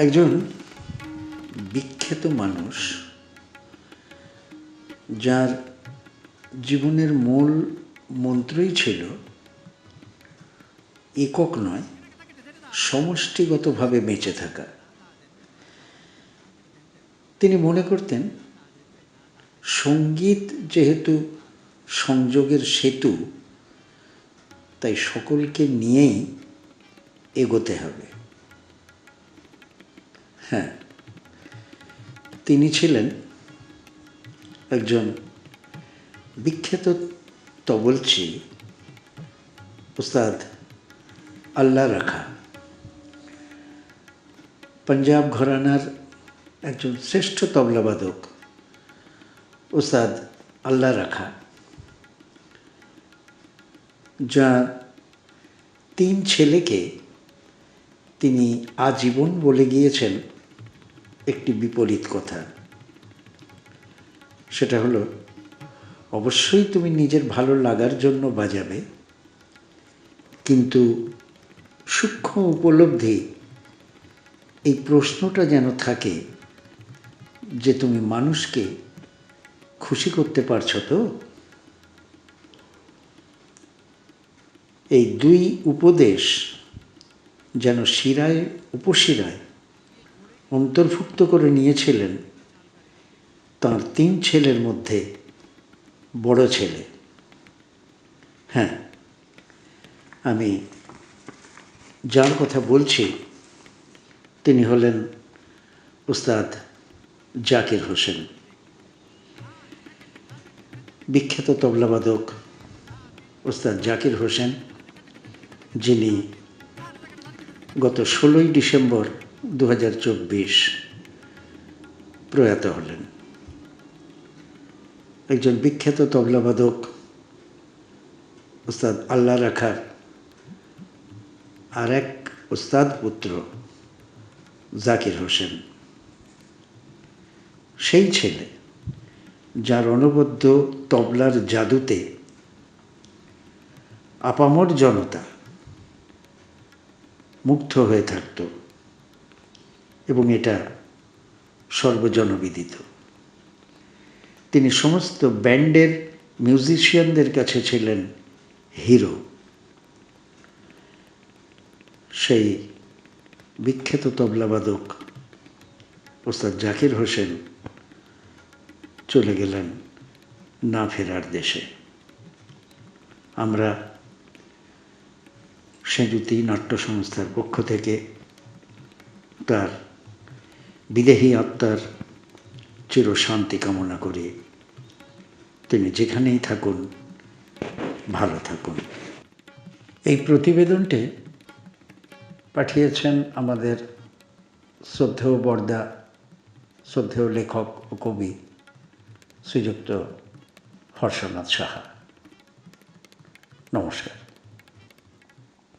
একজন বিখ্যাত মানুষ যার জীবনের মূল মন্ত্রই ছিল একক নয়, সমষ্টিগতভাবে বেঁচে থাকা। তিনি মনে করতেন, সংগীত যেহেতু সংযোগের সেতু, তাই সকলকে নিয়েই এগোতে হবে। হ্যাঁ। তিনি ছিলেন একজন বিখ্যাত তবলচি উস্তাদ আল্লাহ রাখা। পাঞ্জাব ঘরানার একজন শ্রেষ্ঠ তবলাবাদক উস্তাদ আল্লাহ রাখা। যা তিন ছেলেকে তিনি আজীবন বলে গিয়েছেন। একটি বিপরীত কথা। সেটা হলো, অবশ্যই তুমি নিজের ভালো লাগার জন্য বাজাবে, কিন্তু সূক্ষ্ম উপলব্ধি, এই প্রশ্নটা যেন থাকে যে তুমি মানুষকে খুশি করতে পারছ তো? এই দুই উপদেশ যেন শিরায় উপশিরায় অন্তর্ভুক্ত করে নিয়েছিলেন তার তিন ছেলের মধ্যে বড় ছেলে। হ্যাঁ আমি যার কথা বলছি তিনি হলেন উস্তাদ জাকির হোসেন। বিখ্যাত তবলাবাদক উস্তাদ জাকির হোসেন, যিনি গত ষোলোই ডিসেম্বর দু হাজার চব্বিশ প্রয়াত হলেন। একজন বিখ্যাত তবলাবাদক, উস্তাদ আল্লাহ রাখার আর এক উস্তাদ পুত্র, জাকির হোসেন। সেই ছেলে, যার অনবদ্য তবলার জাদুতে আপামর জনতা মুগ্ধ হয়ে থাকত। এবং এটা সর্বজনবিদিত। তিনি সমস্ত ব্যান্ডের মিউজিশিয়ানদের কাছে ছিলেন হিরো। সেই বিখ্যাত তবলাবাদক ওস্তাদ জাকির হোসেন চলে গেলেন না ফেরার দেশে। আমরা সেজুতি নাট্য সংস্থার পক্ষ থেকে তার বিদেহী আত্মার চিরশান্তি কামনা করি তিনি যেখানেই থাকুন, ভালো থাকুন। এই প্রতিবেদনটি পাঠিয়েছেন আমাদের শ্রদ্ধেয় বর্দা, শ্রদ্ধেয় লেখক ও কবি শ্রীযুক্ত হর্ষনাথ সাহা। নমস্কার।